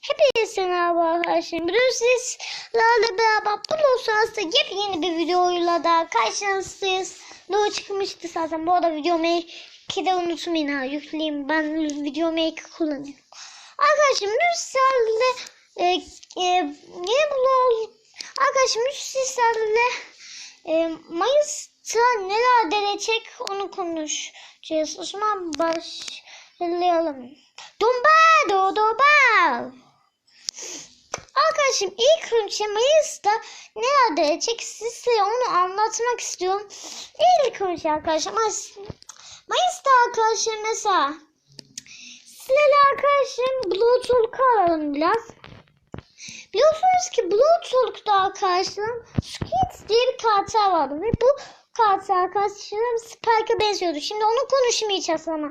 Hepinize merhaba arkadaşlar. Bugün sizlerle beraber Brawl Stars'ta yepyeni bir videoyla da karşınızdayız. Doğru çıkmıştı zaten. Bu arada video make'i de unutmayın ha. Yükleyeyim. Ben video make kullanıyorum. Arkadaşlar bugün sizlerle e, e, sizlerle e, Mayıs'ta neler gelecek onu konuşacağız. O zaman başlayalım. Dumba do. Arkadaşım ilk önce Mayıs'ta neler gelecek size onu anlatmak istiyorum. İlk önce arkadaşlar Mayıs, Mayıs'ta arkadaşlar mesela sizlerle arkadaşım Bluetooth alalım biraz. Biliyorsunuz ki Bluetooth'ta arkadaşlar Skits diye bir karakter vardı ve bu karakter arkadaşlarım Spike'a benziyordu. Şimdi onu konuşmayacağız ama.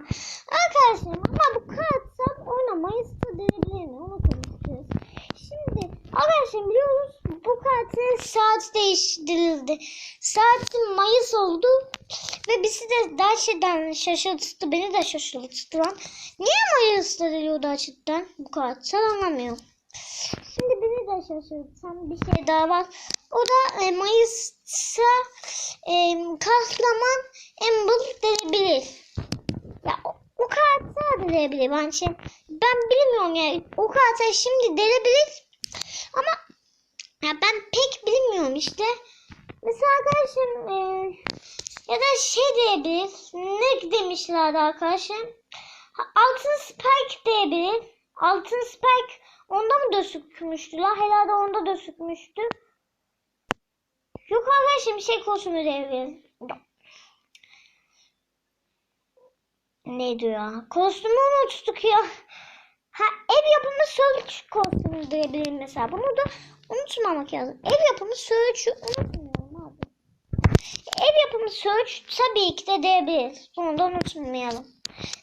Arkadaşlar ama bu karakter oynamayı istedebilir mi? Onu konuşacağız. Arkadaşlar biliyoruz bu karakterin saat değiştirildi. Saat Mayıs oldu ve bizi de gerçekten şaşırttı. Beni de şaşırttı lan. Niye Mayıs'ta diyordu açıktan bu karakter anlamıyorum. Şimdi beni de şaşırtan bir şey daha var. O da e, Mayıs'ta e, kahraman Amber denebilir. Ya o, o karakter de denebilir bence. Ben bilmiyorum yani. O karakter şimdi denebilir. Ama ya ben pek bilmiyorum işte. Mesela arkadaşım e, ya da şey diyebilir. Ne demişlerdi arkadaşım? Altın Spike diyebilir. Altın Spike onda mı dösükmüştü la? Herhalde onda dösükmüştü. Yok arkadaşım şey kostümü diyebilir. Ne diyor? Kostümü unuttuk ya. Ha ev yapımı Search kostümü diyebilirim mesela. Bunu da unutmamak lazım. Ev yapımı Search'ü unutmayalım abi. Ev yapımı Search tabii ki de diyebiliriz. Bunu da unutmayalım.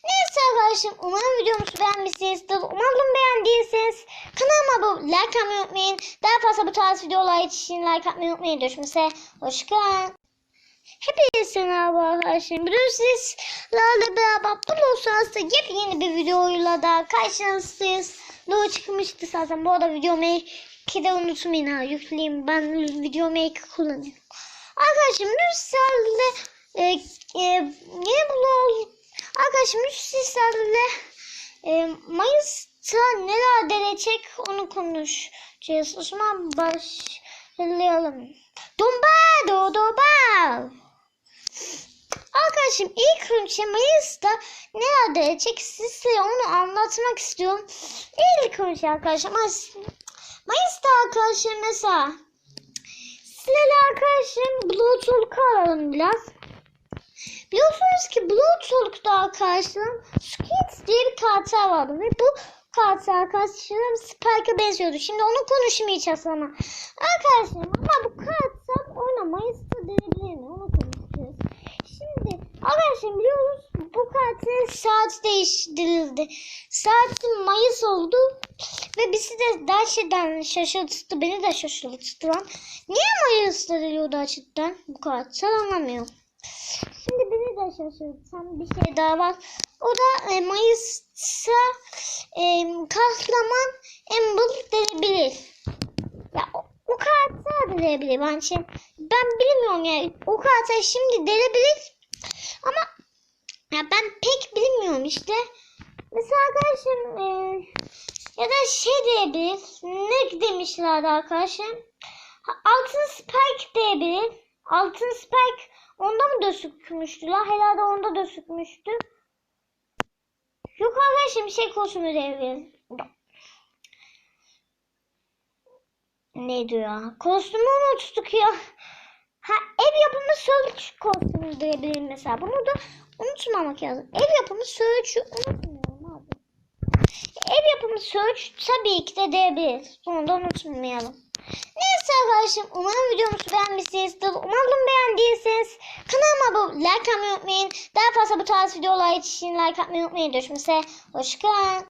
Neyse arkadaşlar umarım videomuzu beğenmişsinizdir. Umarım beğendiyseniz kanalıma abone like atmayı unutmayın. Daha fazla bu tarz videolar için like atmayı unutmayın. Görüşmek Hoşçakalın. Hepinize merhaba arkadaşlar. Bugün sizlerle beraber Brawl Stars'ta yepyeni bir videoyla da karşınızdayız. Doğru çıkmıştı zaten. Bu arada video make'i de unutmayın ha. Yükleyeyim. Ben video make kullanıyorum. Arkadaşlar bugün sizlerle e, e, niye Brawl Arkadaşlar bugün sizlerle e, Mayıs'ta neler gelecek onu konuşacağız. O zaman başlayalım. Dumba do do ba. Arkadaşım ilk önce Mayıs'ta neler gelecek size onu anlatmak istiyorum. İlk arkadaşlar Mayıs, Mayıs'ta arkadaşlar mesela sizlerle arkadaşım Bluetooth alalım biraz. Biliyorsunuz ki Bluetooth'ta arkadaşlar Skits diye bir karakter vardı ve bu karakter arkadaşlarım Spike'a benziyordu. Şimdi onu konuşmayacağız ama. Arkadaşlar ama bu karakter oynamayı istedebilir mi? Onu konuşacağız. Şimdi arkadaşlar biliyoruz bu karakterin saat değiştirildi. Saat Mayıs oldu ve bizi de gerçekten şaşırttı. Beni de şaşırttı lan. Niye Mayıs'ta diyordu açıktan bu karakter anlamıyorum. Şimdi beni de şaşırtan bir şey daha var. O da e, Mayıs'ta e, kahraman Amber denebilir. Ya o, o de denebilir bence. Ben bilmiyorum yani. O karakter şimdi denebilir. Ama ya ben pek bilmiyorum işte. Mesela arkadaşım e, ya da şey diyebilir. Ne demişlerdi arkadaşım? Altın Spike diyebilir. Altın Spike onda mı dösükmüştü la? Herhalde onda dösükmüştü. Yok arkadaşım bir şey kostümü diyebilir. Ne diyor? Kostümü unuttuk ya. Ha ev yapımı Search kostümü diyebilirim mesela. Bunu da unutmamak lazım. Ev yapımı Search'ü unutmayalım abi. Ev yapımı Search tabii ki de diyebiliriz. Bunu da unutmayalım. Neyse arkadaşlar umarım videomuzu beğenmişsinizdir. Umarım beğendiyseniz kanalıma abone like atmayı unutmayın. Daha fazla bu tarz videolar için like atmayı unutmayın. Görüşmek üzere. Hoşçakalın.